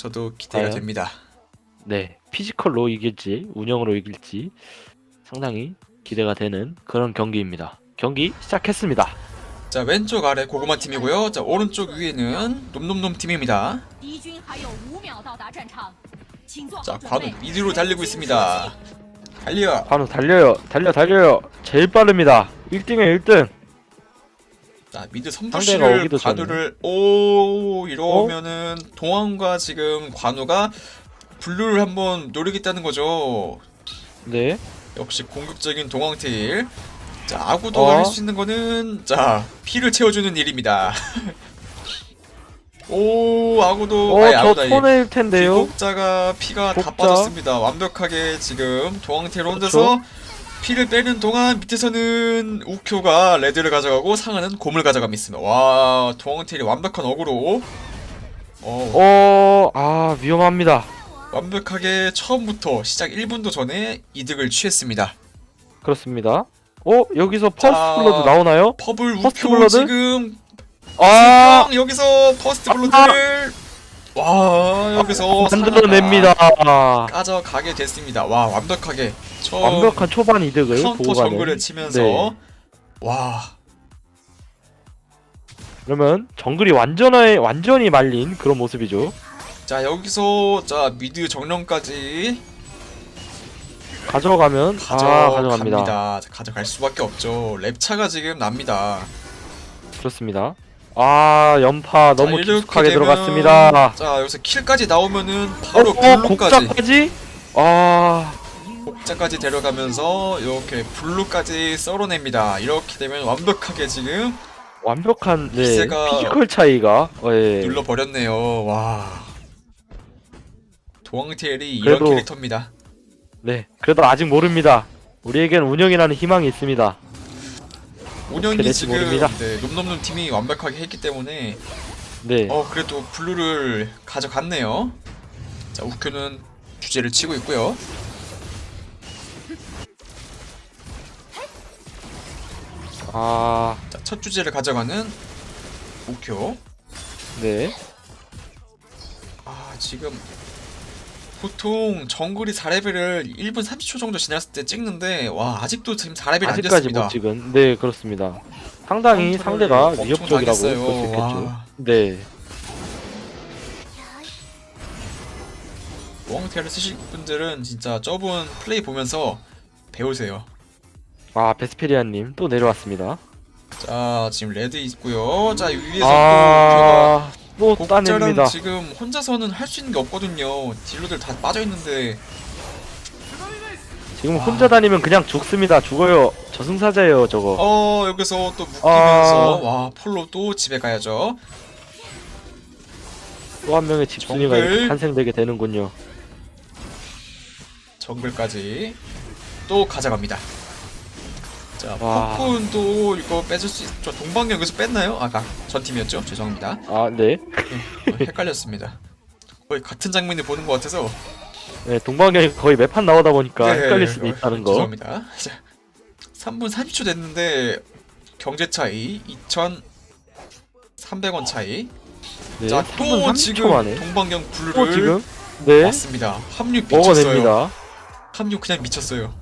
저도 기대가 과연? 됩니다. 네, 피지컬로 이길지 운영으로 이길지 상당히 기대가 되는 그런 경기입니다. 경기 시작했습니다. 자 왼쪽 아래 고구마 팀이고요. 자 오른쪽 위에는 놈놈놈 팀입니다. 敌军还有五秒到达战场，请做好 자 准 관우 备。 미드로 달리고 있습니다. 달려. 관우 달려요, 달려, 달려요. 제일 빠릅니다. 1등에 1등. 자 미드 선부시를 오기도 전에. 관우를 오 이러면은 동환과 지금 관우가 블루를 한번 노리겠다는 거죠. 네, 역시 공격적인 동황테일. 자 아구도 어? 할수 있는 거는 자 피를 채워주는 일입니다. 오 아구도 어, 아니, 저 아구다, 이 손해일 텐데요. 기복자가 피가 다 복자. 빠졌습니다. 완벽하게 지금 동황테일 혼자서 피를 빼는 동안 밑에서는 우쿄가 레드를 가져가고 상하는 곰을 가져가고 있습니다. 와 동황테일이 완벽한 어그로. 어, 어, 아 위험합니다. 완벽하게 처음부터 시작 1분도 전에 이득을 취했습니다. 그렇습니다. 어, 여기서 퍼스트 자, 블러드 나오나요? 퍼블 퍼스트 우쿄 블러드? 지금 아, 아 여기서 퍼스트 블러드를 와 여기서 만들어냅니다. 상하가 가져가게 됐습니다. 와 완벽하게 처음 완벽한 초반 이득을 카운터 보고 정글을 가는. 치면서 네. 와 그러면 정글이 완전히 완전히 말린 그런 모습이죠. 자 여기서 자 미드 정령까지 가져가면 아 가져갑니다. 가져갑니다. 자, 가져갈 수밖에 없죠. 랩차가 지금 납니다. 그렇습니다. 아 연파 너무 자, 이렇게 깊숙하게 되면- 들어갔습니다. 자 여기서 킬까지 나오면은 바로 어, 블루까지 곡자까지? 아 곡자까지 데려가면서 이렇게 블루까지 썰어냅니다. 이렇게 되면 완벽하게 지금 완벽한 네 피지컬 차이가 예. 눌러 버렸네요. 와 도왕테일이 이런 그래도- 캐릭터입니다. 네 그래도 아직 모릅니다. 우리에겐 운영이라는 희망이 있습니다. 운영이 될지 지금 모릅니다. 네, 놈놈놈 팀이 완벽하게 했기 때문에 네 어 그래도 블루를 가져갔네요. 자 우큐는 주제를 치고 있고요. 아, 자, 첫 주제를 가져가는 우큐. 네. 아 지금 보통 정글이 4레벨을 1분 30초 정도 지났을 때 찍는데 와 아직도 지금 4레벨이 안 아직까지 됐습니다. 못 찍은. 네, 그렇습니다. 상당히 상대가 엄청 위협적이라고 볼 수 당했어요. 있겠죠. 와. 네. 웡테를 쓰실 분들은 진짜 저분 플레이 보면서 배우세요. 아, 베스페리아님 또 내려왔습니다. 자 지금 레드 있고요. 자 위에서 또 아, 또 따냅니다. 지금 혼자서는 할 수 있는 게 없거든요. 딜러들 다 빠져 있는데 지금 아. 혼자 다니면 그냥 죽습니다. 죽어요. 저승사자예요, 저거. 어 여기서 또 묶이면서 아. 와 폴로 또 집에 가야죠. 또 한 명의 집순이가 정글. 이렇게 탄생되게 되는군요. 정글까지 또 가져갑니다. 자 와. 폭군도 이거 빼줄 수 있죠. 동방경 여기서 뺐나요? 아까 전 팀이었죠. 죄송합니다. 아, 네. 어, 헷갈렸습니다. 거의 같은 장면을 보는 것 같아서 네, 동방경이 거의 매판 나오다 보니까 네, 헷갈릴 수도 어, 있다는 거. 죄송합니다. 자, 3분 30초 됐는데 경제 차이 2,300원 차이. 네, 자, 3분 또 30초 지금 만에. 동방경 또 블루를 지금 네. 맞습니다. 합류 미쳤어요. 먹어냅니다. 합류 그냥 미쳤어요.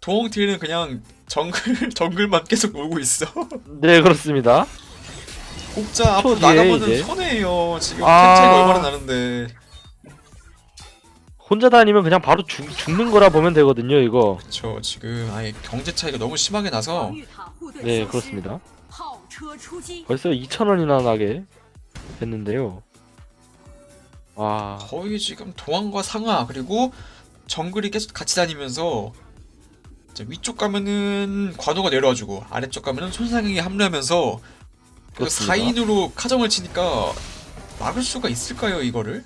동홍티는 그냥 정글 정글만 계속 놀고 있어. 네, 그렇습니다. 곡자 앞으로 뒤에 나가면은 이제. 손해예요. 지금 아. 템 차이가 얼마나 나는데. 혼자 다니면 그냥 바로 죽, 죽는 거라 보면 되거든요, 이거. 저 지금 아예 경제 차이가 너무 심하게 나서 防御塔护盾 네, 休息 그렇습니다. 炮车出击， 벌써 2,000원이나 나게 됐는데요. 와, 거의 지금 동황과 상하 그리고 정글이 계속 같이 다니면서 이제 위쪽 가면은 관우가 내려와주고 아래쪽 가면은 손상행이 합류하면서 그 그렇습니다. 4인으로 카정을 치니까 막을 수가 있을까요 이거를?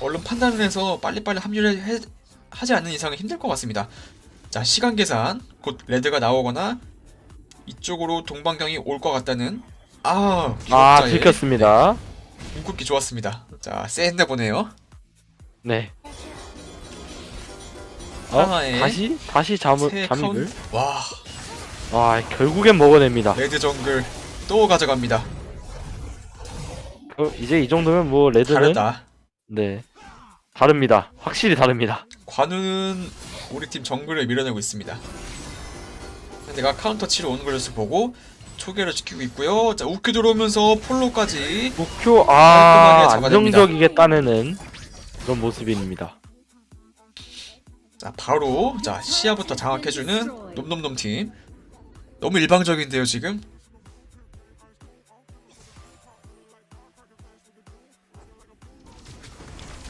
얼른 판단을 해서 빨리빨리 합류를 해, 하지 않는 이상은 힘들 것 같습니다. 자 시간 계산 곧 레드가 나오거나 이쪽으로 동방경이 올 것 같다는 아 아, 들켰습니다. 궁극기 좋았습니다. 자 센데 보네요. 네. 어? 하나에 다시 다시 잠을 잠입을. 카운 와 와, 결국엔 먹어냅니다. 레드 정글 또 가져갑니다. 어, 이제 이 정도면 뭐 레드는 다르다. 네. 다릅니다. 확실히 다릅니다. 관우는 우리 팀 정글을 밀어내고 있습니다. 내가 카운터 치러 오는 걸 보고 초계를 지키고 있고요. 자 우큐 들어오면서 폴로까지 목표 아 깔끔하게 잡아냅니다. 안정적이게 따내는 그런 모습입니다. 자 바로 자 시야부터 장악해주는 놈놈놈 팀. 너무 일방적인데요 지금.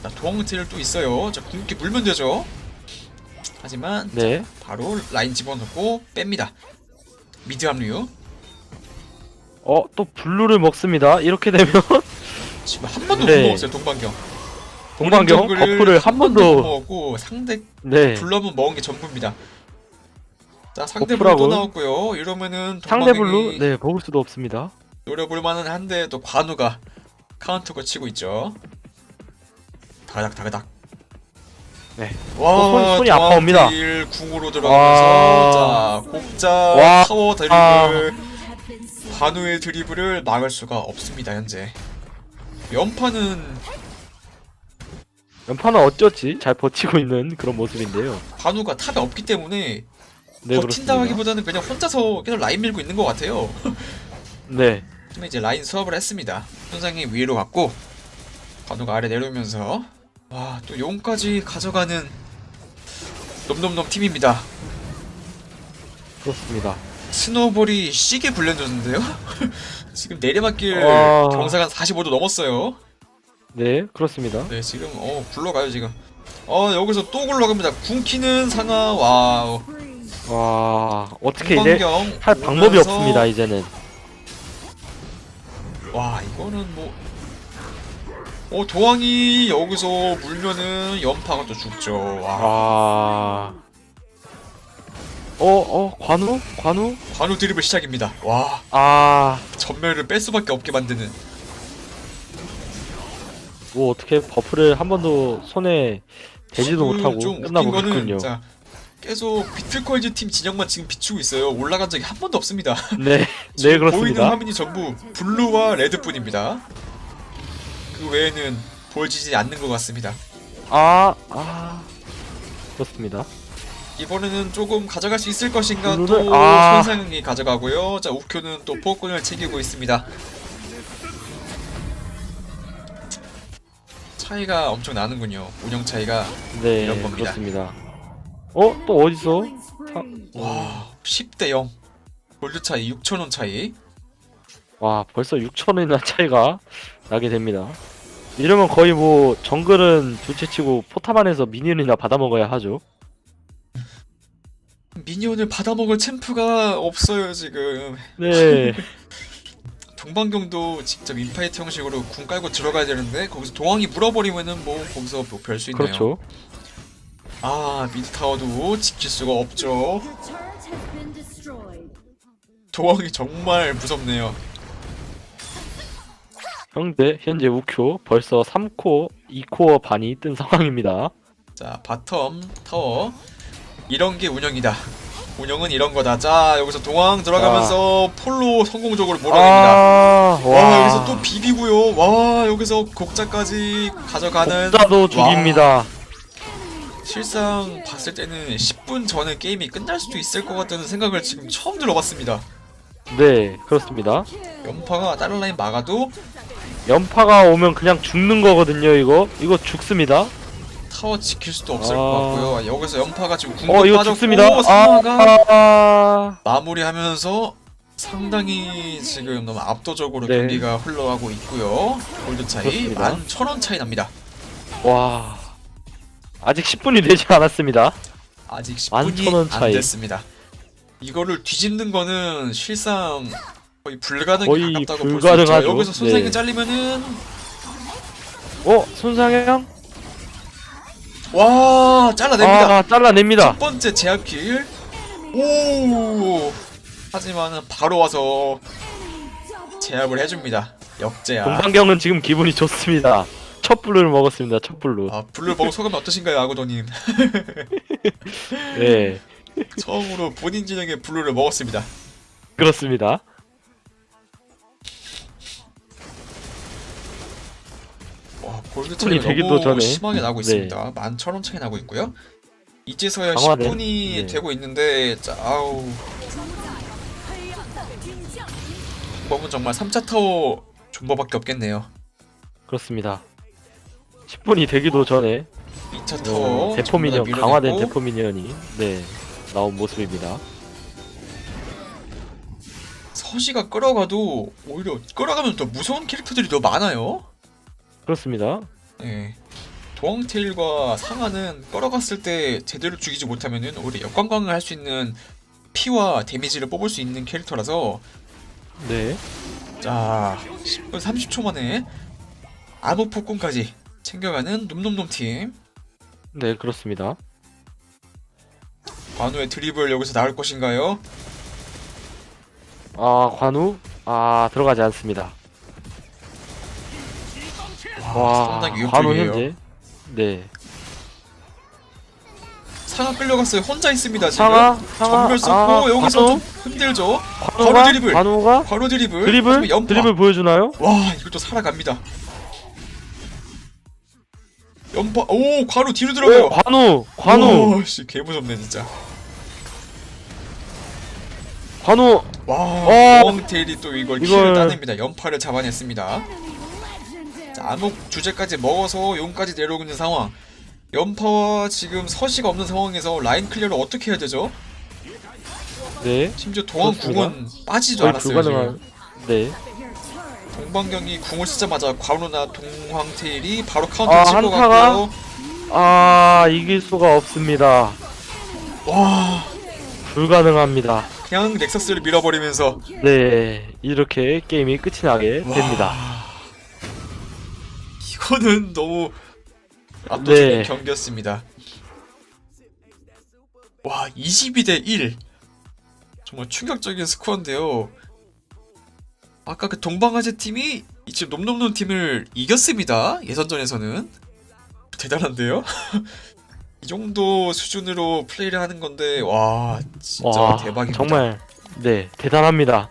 자 도망티를 또 있어요. 자 궁극기 물면 되죠. 하지만 네. 바로 라인 집어넣고 뺍니다. 미드 합류. 어 또 블루를 먹습니다. 이렇게 되면 지금 한 번도 네. 못 먹었어요 동방경. 동방경 버프를 한 번도 먹었고 상대 네 블러는 먹은 게 전부입니다. 자 상대 블루. 또 나왔고요. 이러면은 상대 블루 네 먹을 수도 없습니다. 노려볼 만은 한데 또 관우가 카운터가 치고 있죠. 다그닥 다그닥. 네. 와 어, 손- 동안 아파옵니다. 딜 궁으로 들어가면서 자 곡자 와. 타워 드리블 아. 관우의 드리블을 막을 수가 없습니다 현재. 연파는 연파는 어쩌지 잘 버티고 있는 그런 모습인데요. 관우가 탑에 없기 때문에 네 버틴다 그렇습니다. 하기보다는 그냥 혼자서 계속 라인 밀고 있는 것 같아요. 네. 좀 이제 라인 수업을 했습니다. 현상이 위로 갔고 관우가 아래 내려오면서 와 또 용까지 가져가는 놈놈놈 팀입니다. 그렇습니다. 스노볼이 시계 불려줬는데요. 지금 내리막길 와. 경사가 45도 넘었어요. 네 그렇습니다. 네 지금 어 굴러가요 지금. 어 여기서 또 굴러갑니다. 궁키는 상하 와우. 와 어떻게 이제 동방경 할 방법이 오면서 없습니다 이제는. 와 이거는 뭐. 어 도왕이 여기서 물면은 연파가 또 죽죠. 와 아. 어, 어, 관우? 관우? 관우 드립을 시작입니다. 와 아, 전멸을 뺄 수밖에 없게 만드는. 뭐 어떻게 버프를 한 번도 손에 대지도 그 못하고 좀 끝나고 웃긴 거는 있군요. 자, 계속 비틀컬즈 팀 진영만 지금 비추고 있어요. 올라간 적이 한 번도 없습니다. 네, 네 지금 보이는 그렇습니다. 화면이 전부 블루와 레드뿐입니다. 그 외에는 보여지지 않는 것 같습니다. 아, 아, 그렇습니다. 이번에는 조금 가져갈 수 있을 것인가 블루를- 또 아. 손상이 가져가고요. 자 우큐는 또 포권을 챙기고 있습니다. 차이가 엄청 나는군요. 운영 차이가. 네, 이런 겁니다. 그렇습니다. 어, 또 어디서? 와 10대 0. 골드 차이 6천원 차이. 와, 벌써 6천 원이나 차이가 나게 됩니다. 이러면 거의 뭐 정글은 둘째치고 포탑 안에서 미니언이나 받아먹어야 하죠. 미니언을 받아먹을 챔프가 없어요 지금. 네, 동방경도 직접 인파이트 형식으로 궁 깔고 들어가야 되는데 거기서 도왕이 물어버리면은 뭐 거기서 뭐별수 있나요? 그렇죠. 아 미드 타워도 지킬 수가 없죠. 도왕이 정말 무섭네요. 현재 현재 우큐 벌써 3코어, 2코어 반이 뜬 상황입니다. 자 바텀 타워 이런 게 운영이다. 운영은 이런 거다. 자 여기서 동왕 들어가면서 폴로 성공적으로 몰아냅니다. 아, 와, 여기서 또 비비고요. 와 여기서 곡자까지 가져가는 복자도 죽입니다. 실상 봤을 때는 10분 전에 게임이 끝날 수도 있을 것 같다는 생각을 지금 처음 들어봤습니다. 네, 그렇습니다. 연파가 다른 라인 막아도 연파가 오면 그냥 죽는 거거든요, 이거. 이거 죽습니다. 타워 지킬 수도 없을 아. 것 같고요. 여기서 연파가 지금 궁도 어, 이거 빠졌고 죽습니다. 상하가 아, 아, 마무리하면서 상당히 지금 너무 압도적으로 네. 경기가 흘러가고 있고요. 골드 차이 그렇습니다. 11,000원 차이 납니다. 와. 아직 10분이 되지 않았습니다. 아직 11,000원 10분이 안 차이. 됐습니다. 이거를 뒤집는 거는 실상 거의 불가능에 거의 가깝다고 볼수 불가능하죠. 있죠. 여기서 손상이 네. 잘리면은 어, 손상형? 와 잘라냅니다. 아, 잘라냅니다. 첫 번째 제압킬. 오. 하지만은 바로 와서 제압을 해줍니다. 역제압. 동방경은 지금 기분이 좋습니다. 첫 블루를 먹었습니다. 첫 블루. 아 블루 먹은 소감이 어떠신가요, 아고도님? 네, 처음으로 본인 진영의 블루를 먹었습니다. 그렇습니다. 골드 차이 되기도 전에. 심하게 나고 네. 있습니다. 만 천 원 차이 나고 있고요. 이제서야 아, 10분이 네. 되고 있는데 자, 아우 이번은 정말 3차 타워 존버밖에 없겠네요. 그렇습니다. 10분이 되기도 전에 2차 타워 대포 미니언 강화된 대포 미니언이 네 나온 모습입니다. 서시가 끌어가도 오히려 끌어가면 더 무서운 캐릭터들이 더 많아요. 그렇습니다. 네. 도황테일과 상아는 끌어갔을 때 제대로 죽이지 못하면은 오히려 역관광을 할 수 있는 피와 데미지를 뽑을 수 있는 캐릭터라서 네. 자 10분 30초 만에 암흑 폭군까지 챙겨가는 놈놈놈 팀 네 그렇습니다. 관우의 드리블 여기서 나올 것인가요? 아 관우 아 들어가지 않습니다. 와 상당히 관우 위협적이에요. 현재 네 상아 끌려갔어요. 혼자 있습니다 지금. 상하 상하 전멸 쏘고 아, 여기서 관우 좀 힘들죠. 관우가 바로 드리블. 관우가 바로 드리블. 드리블 연파. 드리블 보여주나요? 와 이것도 살아갑니다. 연파. 오 관우 뒤로 들어가요. 오, 관우 관우 오씨 개 무섭네 진짜. 관우 와 어. 멍테일이 또 이걸 이걸- 키를 따냅니다. 연파를 잡아냈습니다. 자 암흑 주제까지 먹어서 용까지 내려오고 있는 상황. 연파와 지금 서시가 없는 상황에서 라인 클리어를 어떻게 해야 되죠? 네 심지어 동안 그렇습니다. 궁은 빠지지도 거의 않았어요 불가능한 지금. 네 동방경이 궁을 쓰자마자 관우나 동황테일이 바로 카운터 아, 한타가- 갔고요. 아 이길 수가 없습니다. 와 불가능합니다. 그냥 넥서스를 밀어버리면서 네 이렇게 게임이 끝이 나게 와. 됩니다. 이거는 너무 압도적인 네. 경기였습니다. 와 22대 1 정말 충격적인 스코어인데요. 아까 그 동방아재 팀이 이제 놈놈놈 팀을 이겼습니다. 예선전에서는 대단한데요. 이 정도 수준으로 플레이를 하는 건데 와 진짜 와 대박입니다. 정말 네 대단합니다.